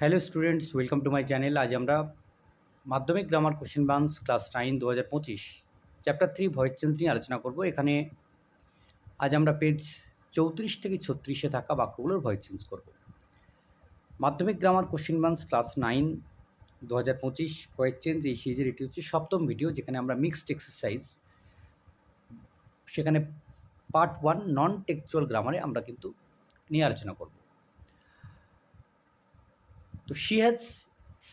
Hello students welcome to my channel আজ আমরা Madhyamik grammar question bank class nine দু হাজার পঁচিশ চ্যাপ্টার থ্রি ভয়েস চেঞ্জ নিয়ে আলোচনা করব। এখানে আজ আমরা পেজ চৌত্রিশ থেকে ছত্রিশে থাকা বাক্যগুলোর ভয়েস চেঞ্জ করব। Madhyamik grammar question bank class nine দু হাজার পঁচিশ ভয়েস চেঞ্জ এই সিরিজের এটি হচ্ছে সপ্তম ভিডিও যেখানে আমরা মিক্সড এক্সারসাইজ সেখানে পার্ট ওয়ান নন টেকচুয়াল গ্রামারে আমরা কিন্তু নিয়ে আলোচনা করব। তো she has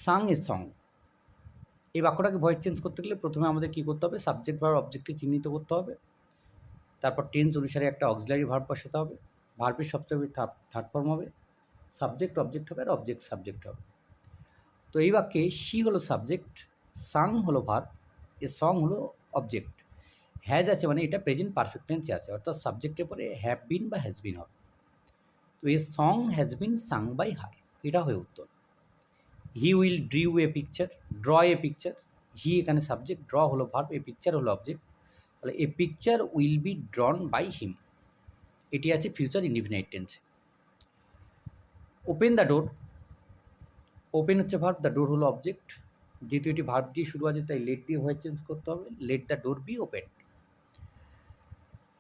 sang a song এই বাক্যটাকে ভয়েস চেঞ্জ করতে গেলে প্রথমে আমাদের কী করতে হবে? সাবজেক্ট ভার্ব অবজেক্টকে চিহ্নিত করতে হবে। তারপর টেন্স অনুসারে একটা অক্সিলারি ভার্ব বসাতে হবে। ভার্বের সপ্তাহে থার্ড ফর্ম হবে। সাবজেক্ট অবজেক্ট হবে আর অবজেক্ট সাবজেক্ট হবে। তো এই বাক্যে শি হলো সাবজেক্ট সাং হলো ভার্ব এ সং হলো অবজেক্ট হ্যাজ আছে মানে এটা প্রেজেন্ট পারফেক্ট টেন্সে আছে। অর্থাৎ সাবজেক্টের পরে হ্যাভ বিন বা হ্যাজ বিন হবে। তো a song has been sang by her এটা হয়ে উত্তর। He will draw a picture draw a picture he এখানে সাবজেক্ট ড্র হলো ভার্ব এ পিকচার হলো অবজেক্ট তাহলে a picture will be drawn by him এটি আছে ফিউচার ইন্ডিফিনাইট টেন্সে ওপেন দ্য ডোর ওপেন হচ্ছে ভার্ব দ্য ডোর হলো object যেহেতু এটি ভার্ব দিয়ে শুরু আছে, তাই লেট দিয়ে হয়ে চেঞ্জ করতে হবে। Let the door be open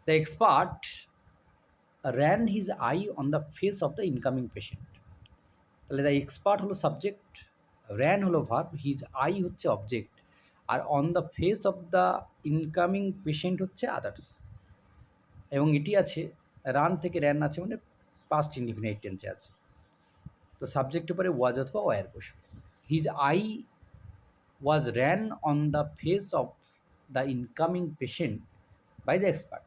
the expert ran his eye on the face of the incoming patient তাহলে দ্য এক্সপার্ট হলো সাবজেক্ট র্যান হলো ভার্ব হিজ আই হচ্ছে object R on the face of the incoming patient হচ্ছে others এবং এটি আছে run থেকে ran আছে মানে পাস্ট ইন্ডিফিনাইট টেন্সে আছে, তো সাবজেক্টের পরে ওয়াজ অথবা ওয়ার বসবে his eye was ran on the face of the incoming patient by the expert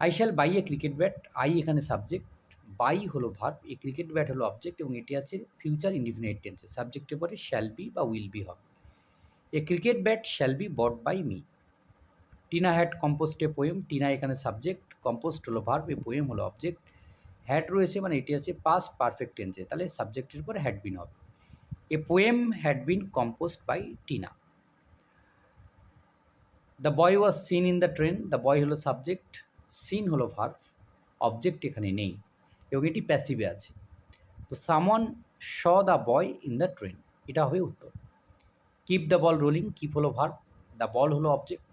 I shall buy a cricket bat I এখানে সাবজেক্ট বাই হলো ভার্ব এই ক্রিকেট ব্যাট হলো অবজেক্ট এবং এটি আছে ফিউচার ইন্ডিফিনাইট টেন্সে সাবজেক্টের পরে শ্যাল বি বা উইল বি হবে। A cricket bat shall be bought by me Tina had composed a poem Tina এখানে সাবজেক্ট কম্পোস্ট হলো ভার্ব এ পোয়েম হলো অবজেক্ট হ্যাড রয়েছে মানে এটি আছে পাস্ট পারফেক্ট টেন্সে তাহলে সাবজেক্টের পরে হ্যাড বিন হবে। A poem had been composed by Tina the boy was seen in the train the boy হলো সাবজেক্ট সিন হলো ভার্ব অবজেক্ট এখানে নেই। এবং এটি প্যাসিভে আছে। তো someone saw the boy in the train এটা হবে উত্তর। Keep the ball rolling keep হলো ভার্ব দ্য বল হলো অবজেক্ট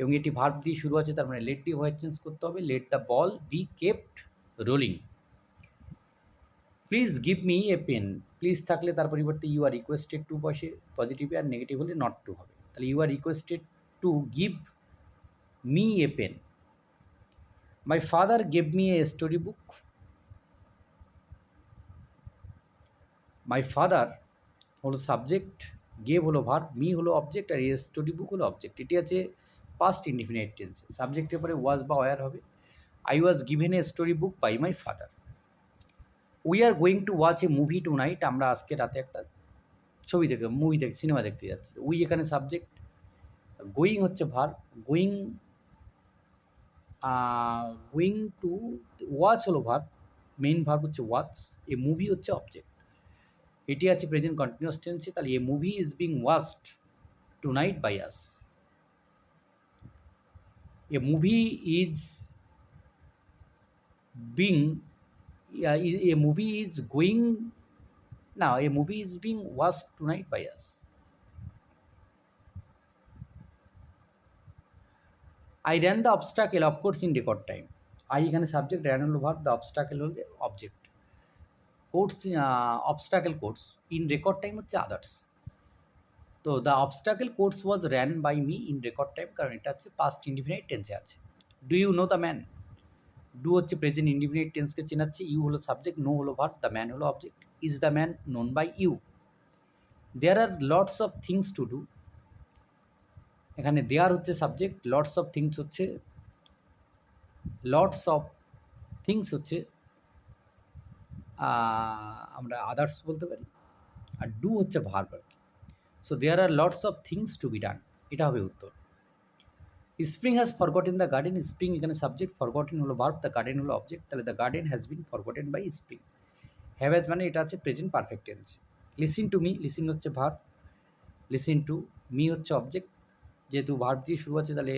এবং এটি ভার্ব দিয়ে শুরু আছে, তার মানে লেট দিয়ে ভয়েস চেঞ্জ করতে হবে let the ball be kept rolling please give me a pen please থাকলে তার পরিবর্তে ইউ আর রিকোয়েস্টেড টু বসে পজিটিভ আর নেগেটিভ হলে নট টু হবে। তাহলে you are requested to give me a pen my father gave me a story book my father হলো subject gave হলো ভার মি হলো অবজেক্ট আর এ স্টোরি বুক হলো object এটি আছে পাস্ট ইন্ডিফিনাইট টেন্সে সাবজেক্টের পরে ওয়াজ বা ওয়ার হবে। I was given a story book by my father we are going to watch a movie tonight আমরা আজকে রাতে একটা ছবি দেখে মুভি দেখ সিনেমা দেখতে যাচ্ছি। উই এখানে সাবজেক্ট গোয়িং হচ্ছে verb going going to watch হলো ভার মেইন ভার্ব হচ্ছে ওয়াচ এ মুভি হচ্ছে অবজেক্ট এটি আছে প্রেজেন্ট কন্টিনিউয়াস টেন্সে তাহলে a movie is being watched tonight by us a movie is being a movie is going না, a movie is being watch tonight by us I ran the obstacle of course in record time I এখানে subject ran হলো verb the obstacle হল object course obstacle course in record time হচ্ছে others তো the obstacle course was ran by me in record time কারণ এটা হচ্ছে past indefinite টেন্সে আছে। Do you know the man do হচ্ছে প্রেজেন্ট ইন্ডিফিনাইট টেন্সকে চেনাচ্ছে। ইউ হলো সাবজেক্ট নো হলো ভার্ব দ্য ম্যান হলো object is the man known by you there are lots of things to do এখানে দেয়ার হচ্ছে সাবজেক্ট লটস অফ থিংস হচ্ছে lots of things হচ্ছে আমরা আদার্স বলতে পারি। আর ডু হচ্ছে ভার্ব আর কি so there are lots of things to be done এটা হবে উত্তর। Spring has forgotten the garden spring এখানে সাবজেক্ট ফরগটেন হলো। ভার্ব দ্য গার্ডেন হলো অবজেক্ট তাহলে the garden has been forgotten by spring have has মানে এটা হচ্ছে present perfect tense listen to me listen হচ্ছে ভার্ব লিসিন টু মি হচ্ছে object যেহেতু ভার্ব দিয়ে শুরু আছে, তাহলে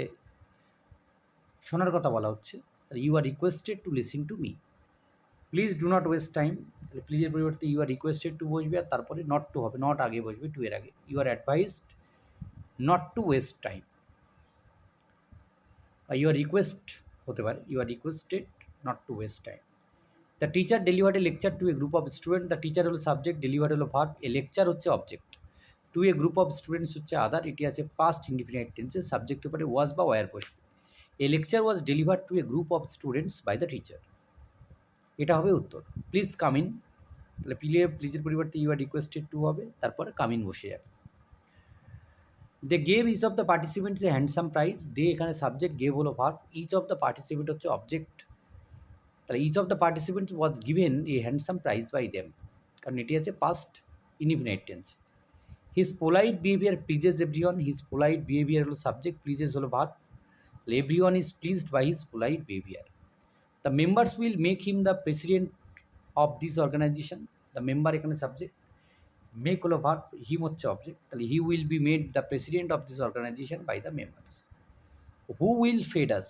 শোনার কথা বলা হচ্ছে। You are requested to listen to me please do not waste time তাহলে প্লিজের পরিবর্তে ইউ আর রিকোয়েস্টেড টু বসবে আর তারপরে নট টু হবে নট আগে বসবে টু এর আগে। You are advised not to waste time you are request হতে পারে you are requested not to waste time the teacher delivered a lecture to a group of student the teacher হলো subject delivered হলো verb a lecture হচ্ছে object to a group of students হচ্ছে other এটি আছে past indefinite টেন্সে সাবজেক্টের উপরে ওয়াজ বা ওয়ার বসবে। A lecture was delivered to a group of students by the teacher এটা হবে উত্তর। প্লিজ কাম ইন তাহলে প্লে প্লিজের পরিবর্তে ইউ আর রিকোয়েস্টেড টু হবে, তারপরে কাম ইন বসে যাবে। They gave each of the participants a handsome prize they এখানে সাবজেক্ট গেভ হলো verb each of the participant হচ্ছে অবজেক্ট তাহলে each of the participants was given a handsome prize by them কারণ এটি আছে past indefinite tense his polite behaviour pleases everyone his polite behaviour হলো subject pleases হলো verb everyone is pleased by his polite behaviour the members will make him the president of this organization the member এখানে subject make হলো verb him হচ্ছে object তাহলে he will be made the president of this organization by the members who will fed us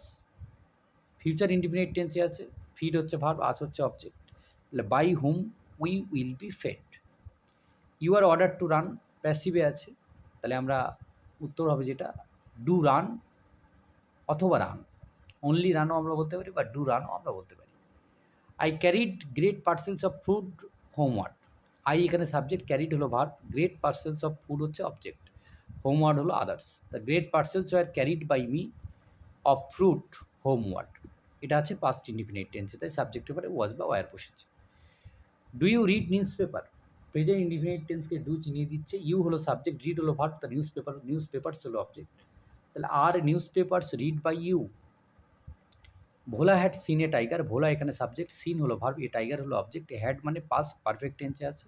future independent আছে feed হচ্ছে verb us হচ্ছে object তাহলে by whom we will be fed you are order to run প্যাসিভে আছে, তাহলে আমরা উত্তর হবে যেটা ডু রান অথবা রান অনলি রানও আমরা বলতে পারি বা ডু রানও আমরা বলতে পারি। I carried great parcels of food homework I এখানে সাবজেক্ট ক্যারিড হলো verb great parcels of food হচ্ছে অবজেক্ট হোমওয়ার্ড হলো others the great parcels were carried by me of fruit homeward এটা আছে পাস্ট ইন্ডিপেন্ডেন্ট টেন্সে তাই সাবজেক্টের পরে ওয়াজ বা ওয়ার বসেছে। Do you read newspaper present independent টেন্সকে do চিনিয়ে দিচ্ছে। ইউ হলো সাবজেক্ট রিড হলো verb the newspaper newspapers হলো অবজেক্ট তাহলে are newspapers read by you Bhola had seen a tiger Bhola এখানে সাবজেক্ট সিন হলো verb a tiger হলো object had মানে পাস পারফেক্ট টেন্সে আছে।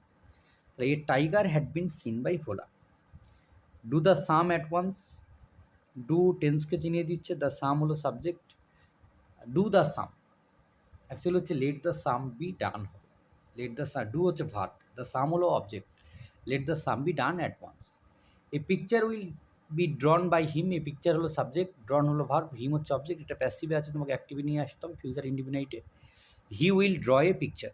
তাহলে a tiger had been seen by Bhola. Do the sum at once do টেন্সকে চিনিয়ে দিচ্ছে the sum হলো subject do the sum actually হচ্ছে let the sum be done হবে। লেট দ্য সাম ডু হচ্ছে verb the sum হলো object let the sum be done at once a picture will be drawn by him a picture হলো subject drawn হলো verb him হচ্ছে object এটা প্যাসিভে আছে, তোমাকে অ্যাক্টিভে নিয়ে আসতে হবে future ইন্ডিপেন্ডেন্টে he will draw a picture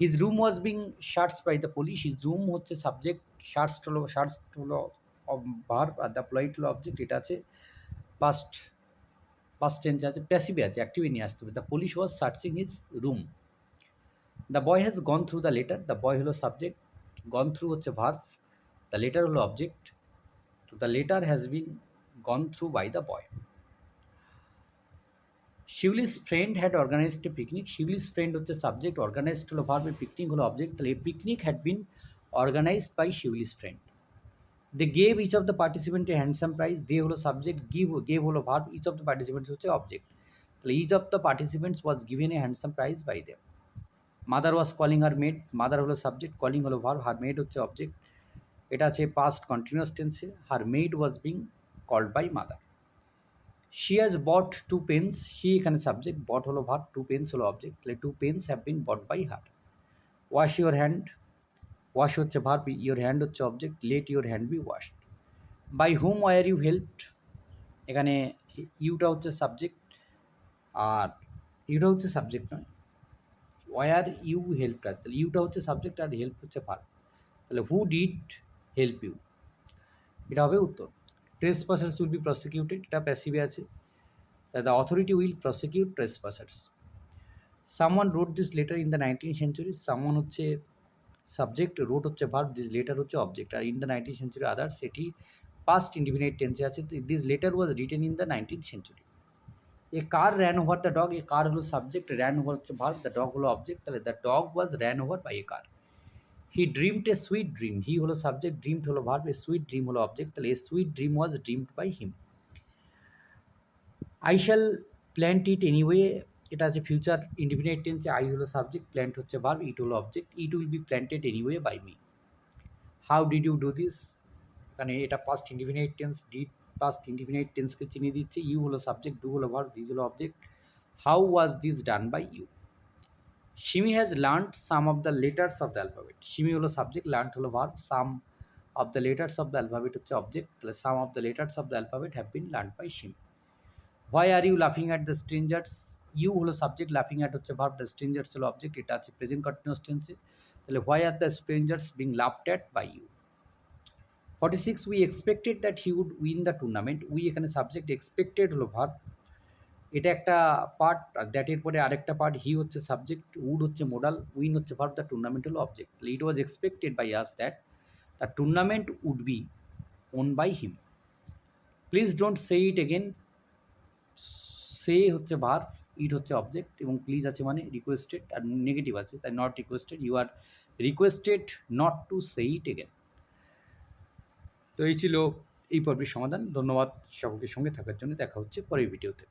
his room was being searched by the police his room হচ্ছে সাবজেক্ট শার্টস হলো শার্টস হলো ভার্ব আর দ্য প্লয়েট হলো অবজেক্ট এটা আছে পাস্ট পাস্ট টেন্স আছে প্যাসিভে আছে অ্যাক্টিভে নিয়ে আসতে হবে। The police was searching his room the boy has gone through the letter the boy হলো সাবজেক্ট গন থ্রু হচ্ছে ভার্ভ দ্য লেটার হলো অবজেক্ট তো the letter has been gone through by the boy Shiuli's friend had organized a picnic Shiuli's friend হচ্ছে subject organised হলো verb picnic হলো object তাহলে picnic had been organized by Shiuli's friend they gave each of the participant a handsome prize they হলো subject give gave হলো verb each of the participants হচ্ছে object তাহলে each of the participants was given a handsome prize by them mother was calling her maid mother হলো subject calling হলো verb her maid হচ্ছে object এটা আছে past continuous টেন্সে her maid was being called by mother she has bought two pens she এখানে subject bought হলো verb two pens হলো object তাহলে two pens have been bought by her wash your hand wash হচ্ছে verb your hand হচ্ছে object let your hand be washed by whom were you helped এখানে ইউটা হচ্ছে subject আর ইউটা হচ্ছে সাবজেক্ট নয়। ওয়ার ইউ হেল্প তাহলে ইউটা হচ্ছে সাবজেক্ট আর হেল্প হচ্ছে ভার্ব তাহলে হু ডিড হেল্প ইউ এটা হবে উত্তর। Trespassers will be prosecuted এটা প্যাসিভে আছে। The authority will prosecute trespassers someone wrote this letter in the nineteen century someone হচ্ছে সাবজেক্ট রোড হচ্ছে ভার্ব দিস লেটার হচ্ছে object R in the nineteen century others এটি past independent টেন্সে আছে। This letter was written in the nineteen century a car ran over the dog a car হলো subject ran over হচ্ছে verb the dog হলো object তাহলে the dog was ran over by a car he dreamed a sweet dream he হলো subject dreamed হলো verb a sweet dream হলো object তাহলে a sweet dream was dreamed by him I shall plant it anyway এটা আছে future independent টেন্সে I হলো subject plant হচ্ছে verb it হলো object it will be planted anyway by me how did you do this মানে এটা past independent tense did past independent টেন্সকে চিনিয়ে দিচ্ছে। ইউ হলো সাবজেক্ট ডু হলো ভার্ব দিস হলো object how was this done by you Simi has learned some of the letters of the alphabet Simi হলো subject learn হলো verb some of the letters of the alphabet হচ্ছে object তাহলে some of the letters of the alphabet have been learn by Simi why are you লাফিং at the strangers you হলো subject লাফিং at হচ্ছে verb the strangers হলো object এটা আছে present continuous টেন্সে তাহলে why are the strangers being laughed at by you forty six we expected that he would win the tournament we এখানে subject expected হলো ভার্ব এটা একটা পার্ট আর দ্যাটের পরে আরেকটা পার্ট হি হচ্ছে সাবজেক্ট উড হচ্ছে মোডাল উইন হচ্ছে ভার্ব দ্য টুর্নামেন্ট হলো object it was expected by us that the tournament would be won by him please don't say it again say হচ্ছে verb it হচ্ছে object এবং please আছে মানে requested আর negative আছে, তাই not requested you are requested not to say it again তো এই ছিল এই পর্বের সমাধান। ধন্যবাদ সকলের সঙ্গে থাকার জন্য। দেখা হচ্ছে পরের ভিডিওতে